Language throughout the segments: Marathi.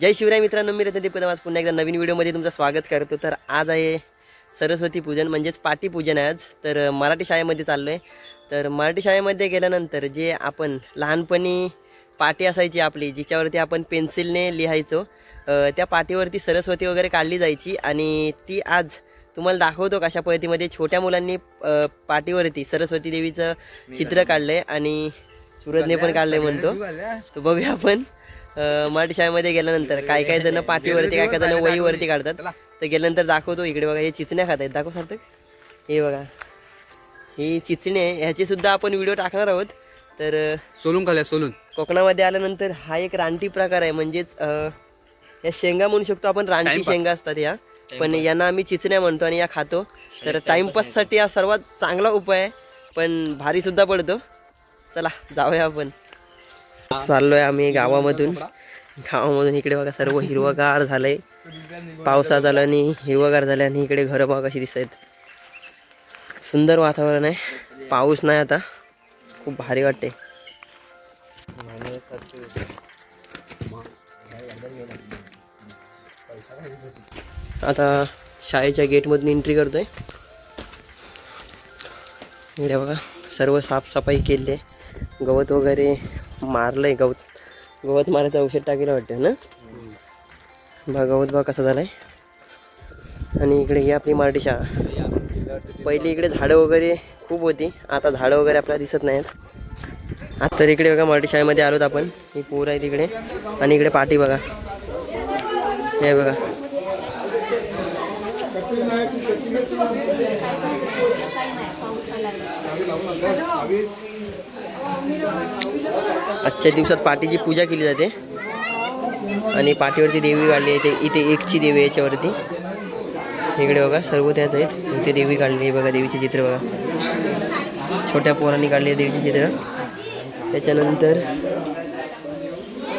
जय शिवराय मित्रांनो मी रत्नदीप कदम आज पुन्हा एकदा नवीन व्हिडिओमध्ये तुमचं स्वागत करतो. तर आज आहे सरस्वती पूजन म्हणजेच पाटी पूजन आहे आज. तर मराठी शाळेमध्ये चाललो आहे तर मराठी शाळेमध्ये गेल्यानंतर जे आपण लहानपणी पाटी असायची आपली जिच्यावरती आपण पेन्सिलने लिहायचो त्या पाटीवरती सरस्वती वगैरे काढली जायची. आणि ती आज तुम्हाला दाखवतो कशा पद्धतीमध्ये छोट्या मुलांनी पाटीवरती सरस्वती देवीचं चित्र काढलं आहे आणि सुरजने पण काढलं आहे म्हणतो. तर बघूया आपण. मराठी शाळेमध्ये गेल्यानंतर काय काय जण पाठीवरती काय काय जण वहीवरती काढतात. तर गेल्यानंतर दाखवतो इकडे बघा हे चिचण्या खात आहेत दाखव सार्थक. हे बघा. ही चिचणी आहे. ह्याची सुद्धा आपण व्हिडिओ टाकणार आहोत. तर सोलून खाल्या सोलून. कोकणामध्ये आल्यानंतर हा एक रानटी प्रकार आहे. म्हणजेच या शेंगा म्हणू शकतो आपण रानटी. शेंगा असतात या. पण यांना आम्ही चिचण्या म्हणतो आणि या खातो. तर टाइमपाससाठी हा सर्वात चांगला उपाय आहे. पण भारी सुद्धा पडतो. चला जाऊया आपण. चाललोय आम्ही गावामधून. गावामधून इकडे बघा सर्व हिरवगार झालंय. पावसा झाला आणि हिरवगार झालं आणि इकडे घरं बघा कशी दिसत आहेत सुंदर वातावरण आहे. पाऊस नाही आता. खूप भारी वाटते आता शाळेच्या गेटमधून एंट्री करतोय. इकडे बघा सर्व साफसफाई केली आहे. गवत वगैरे मारलंय गवत. गवत मारायचं औषध टाकीला वाटतं ना? बा गवत बा कसा झालाय. आणि इकडे ही आपली मराठी शाळा. पहिली इकडे झाडं वगैरे खूप होती. आता झाडं वगैरे आपल्याला दिसत नाहीत. आता तर इकडे बघा मराठी शाळेमध्ये आलोत आपण. ही पूर आहे तिकडे आणि इकडे पाठी बघा. हे बघा. आजच्या दिवसात पाठीची पूजा केली जाते. आणि पाठीवरती देवी काढली आहे. ते इथे एकची देवी याच्यावरती. इकडे बघा सर्व त्याच आहेत. इथे देवी काढली आहे बघा देवीचे चित्र बघा. छोट्या पोरांनी काढले आहे देवीचे चित्र. त्याच्यानंतर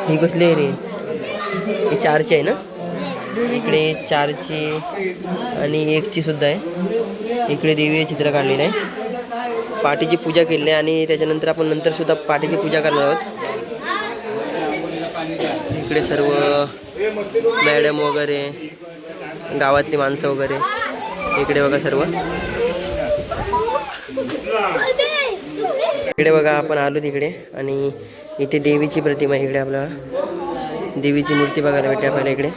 ही कसली आहे रे? ही चारची आहे ना? इकडे चारची आणि एकची सुद्धा आहे. इकडे देवी चित्र काढलेलं आहे. पाठीची पूजा केली आहे आणि त्याच्यानंतर आपण नंतर सुद्धा पाठीची पूजा करणार आहोत. इकडे सर्व मॅडम वगैरे गावातली माणसं वगैरे इकडे बघा सर्व. इकडे बघा आपण आलो तिकडे आणि इथे देवीची प्रतिमा इकडे आपल्याला. देवीची मूर्ती बघायला भेटते आपल्याला इकडे.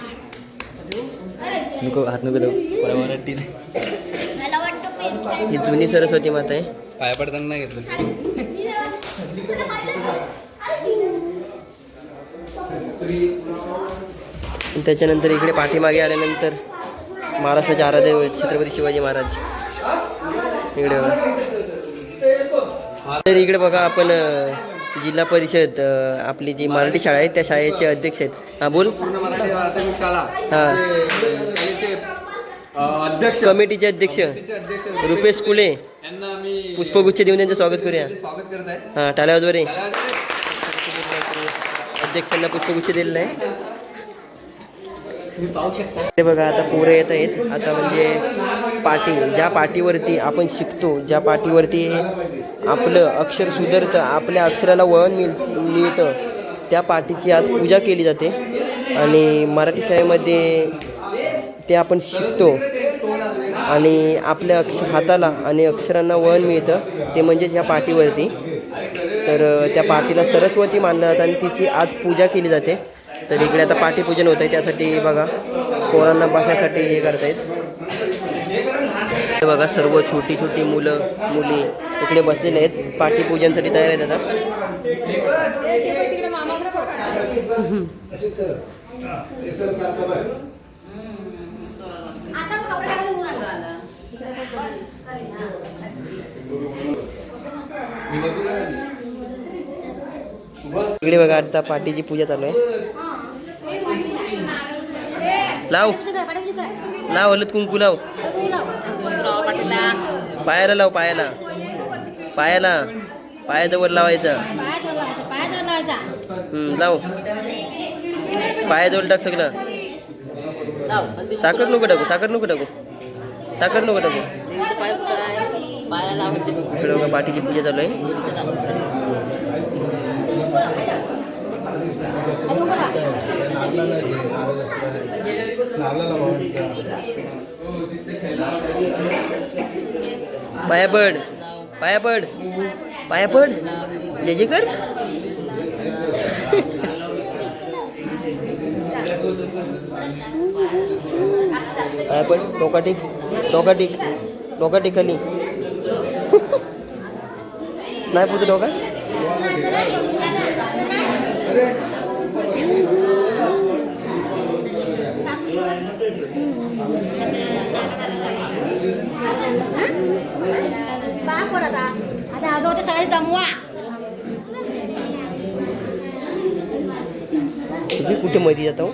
नको हात नको देऊ मराठी नाही. ही जुनी सरस्वती माता आहे. पाया पडताना नाही घेतलं. त्याच्यानंतर इकडे पाठीमागे आल्यानंतर महाराष्ट्राचे आराध्य छत्रपती शिवाजी महाराज. इकडे बघा. तर इकडे बघा आपण जिल्हा परिषद आपली जी मराठी शाळा आहे त्या शाळेचे अध्यक्ष आहेत. हां बोल. शाळा. हां. अध्यक्ष. कमिटीचे अध्यक्ष अध्यक्ष रुपेश कुले. यांना आम्ही पुष्पगुच्छ देऊन त्यांचं स्वागत करूया. स्वागत करत आहे. हां टाळ्यावर रे अध्यक्षांना पुष्पगुच्छ दिलेलं आहे. तुम्ही पाहू शकता. हे बघा आता पोरं येत आहेत. आता म्हणजे पाटी ज्या पाटीवरती आपण शिकतो ज्या पाटीवरती आपलं अक्षर सुधारतं आपल्या अक्षराला वळण मिळ मिळतं त्या पाटीची आज पूजा केली जाते. आणि मराठी शाळेमध्ये ते आपण शिकतो. आणि आपल्या अक्ष हाताला आणि अक्षरांना वळण मिळतं. ते म्हणजेच ह्या पाटीवरती तर त्या पाटीला सरस्वती मानलं जातं आणि तिची आज पूजा केली जाते. तर इकडे आता पाठीपूजन होतं आहे त्यासाठी बघा पोरांना बसायसाठी हे करतायत. हे बघा सर्व छोटी छोटी मुलं मुली इकडे बसलेले आहेत. पाठीपूजनसाठी तयार आहेत आता. इकडे बघा आता पाठीची पूजा चालू आहे. लाव. लाव हलत कुंकू लाव. पायाला लाव पायाला. पायाला. पायाजवळ लावायचा. लाव. पायाजवळ टाक सगळं. साखर नको टाकू साखर नको टाकू. साखर नको टाकू. इकडे बघा पाठीची पूजा चालू आहे. पाया पड पाया पड पाया पड. जय जय कर. पाया पड टोका टिक. टोका टिक टोका टिक नाही पुढचं डोका? आता आता अगं ते सगळे जमवा तुम्ही कुठे मध्ये जाता हो?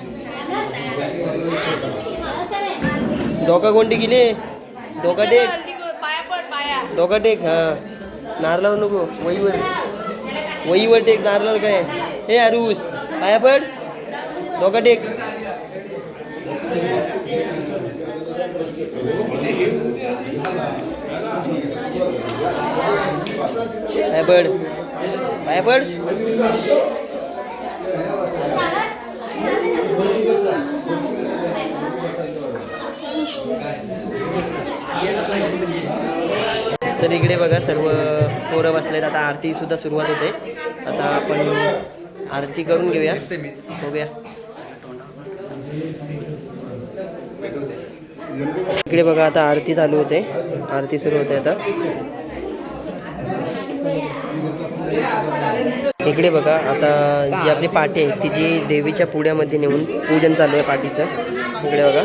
डोका कोणती गेली डोका टेक डोका टेक हा. नारळावर नको वहीवर. वहीवर टेक नारळावर काय? हे अरुस पाया पड. डोका टेक पाया पड. पाया पड. तर इकडे बघा सर्व पोरं बसलेत. आता आरती सुद्धा सुरुवात होते. आता आपण आरती करून घेऊया. बघूया. इकडे बघा आता आरती चालू होते. आरती सुरू होते आता. इकडे बघा आता जी आपली पाठी आहे ती जी देवीच्या पुढ्यामध्ये नेऊन पूजन चालू आहे पाठीचं इकडे बघा.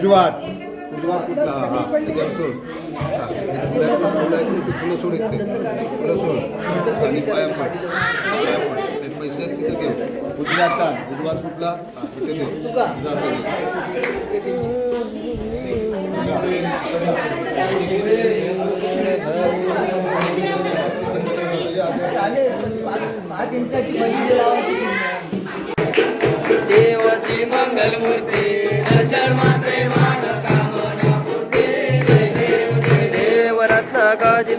उजवात उजवात कुठला? हा हा. त्याच्यावर सोड. हा फुलं सोड इथे. फुलं सोड. आणि पाया. पड पाया. पड पैसे तिथे घेऊ उजव्यात आण. उजवात कुठला? हा तिथे घेऊ जातो.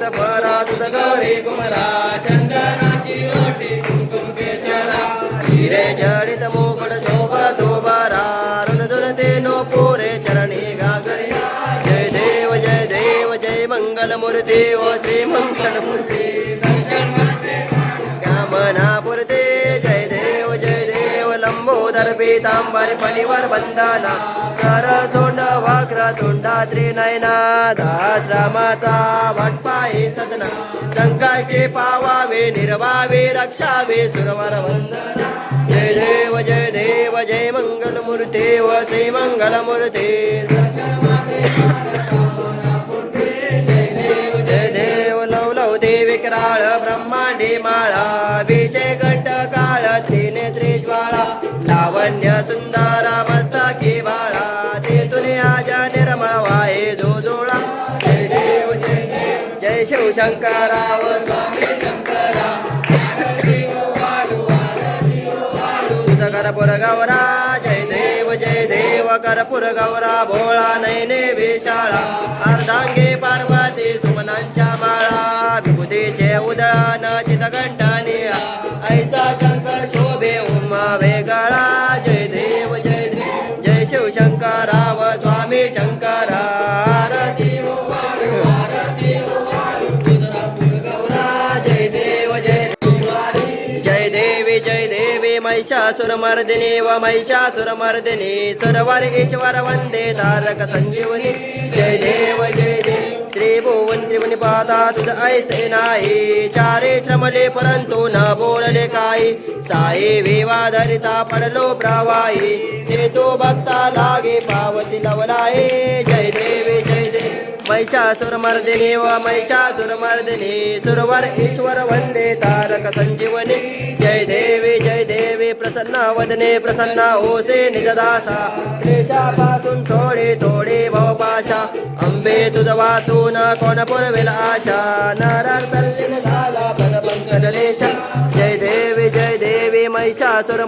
गजित परा तुझ गौरी कुमरा चंदनाची ओठी कुंकुम केशरा. हिरे जडित मोकड शोभा दोबारा रुण ते नो पोरे चरणी गागरी जय देव जय देव जय मंगल मूर्ती ओ श्री मंगल मूर्ती पीतांबर फणीवर बंधना सर सोंड वाक्र तोंडा त्रिनयना दाश्रमाचा भटपाई सदना. संकष्टी पावावे निर्वावे रक्षावे सुरवर वंदना. जय देव जय देव जय मंगल मूर्ते व श्री मंगल मूर्ते जय देव लव लव देवी कराळ ब्रह्म. जय स्वामी शंकरा. करपुर गौरा जय देव जय देव करपुर गौरा भोळा नैने विशाळा. अर्धांगे पार्वती सुमनांच्या माळा. विभूतीचे उदळा नाचित घंट महिषासुरमर्दिनी व महिषासुरमर्दिनी सुरवर ईश्वर वंदे तारक संजीवनी। जय देव जय देव। त्रिभुवन भुवन त्रिवणी तुझ ऐसे नाही। चारे श्रमले परंतु न बोलले काही। साई विवाधरिता पडलो प्रवाही। ते तो भक्ता लागे पावसी लवलाये जय देवी जय महिषासुर व महिषासुरमर्दिने सुरवर ईश्वर वंदे तारक संजीवनी। जय देवी जय देवी प्रसन्ना वदने प्रसन्ना होसे निजदासा। क्लेशापासून थोडे थोडे भवपाशा अंबे तुझ वाचून कोण पुरवेल आशा। नरार तल्लीन झाला पदपंकजलेश जय देवी जय देवी महिषासुर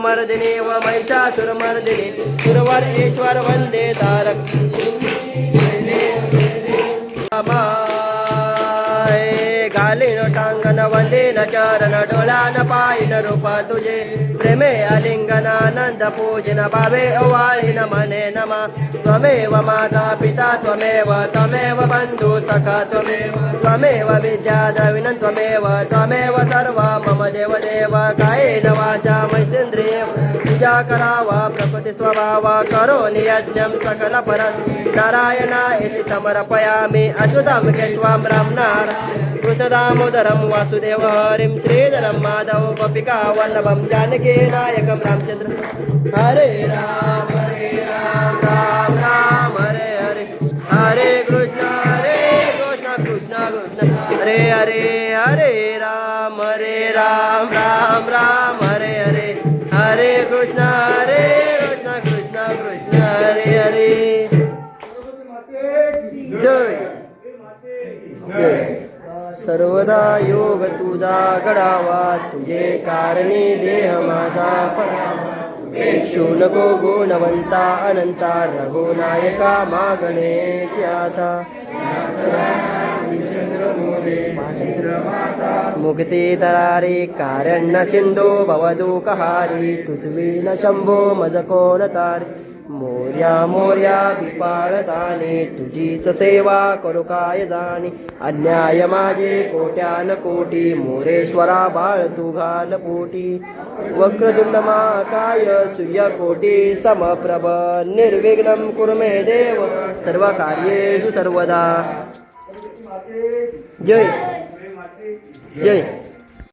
व महिषासुरमर्दिनी सुरवर ईश्वर वंदे तारक। Mama. चरण डोळान पायन रूप तुझे प्रेमे अलिंगन पूजन भावे अवाळीन मने नमा त्वमेव माता पिता त्वमेव त्वमेव बंधु सखा त्वमेव त्वमेव विद्या द्रविण त्वमेव त्वमेव सर्व मम देव देव कायेन वाचा मैसेंद्रिय पूजा करावा प्रकृती स्वभाव करो नियज्ञम सकल परस नारायण इति समर्पयामि अच्युतं केशवं रामनार కృతదామోదరం వాసుదేవ హరిం శ్రీధరం మాధవ గోపికా వల్లభం జానకీ నాయకం రామచంద్ర హరే రామ హరే सर्वदा योग तुझा घडावा. तुझे कारणे देह माझा पडावा. भिक्षू नको गुणवंता अनंता. रघुनायका मागणे आता. मुक्ती तरारी कारण्य सिंधू भवदुकहारी तुझवी न शंभो मज कोण तारी. मोर्या मोर्या बिपाळताने तुझीच सेवा करू काय जाणे? अन्याय माझे कोट्यान कोटी मोरेश्वरा बाळ तू घाल पोटी. वक्रतुंड काय सूर्य कोटी समप्रभ निर्विघ्न कुर्मे देव सर्व कार्येषु सर्वदा. जय. जय.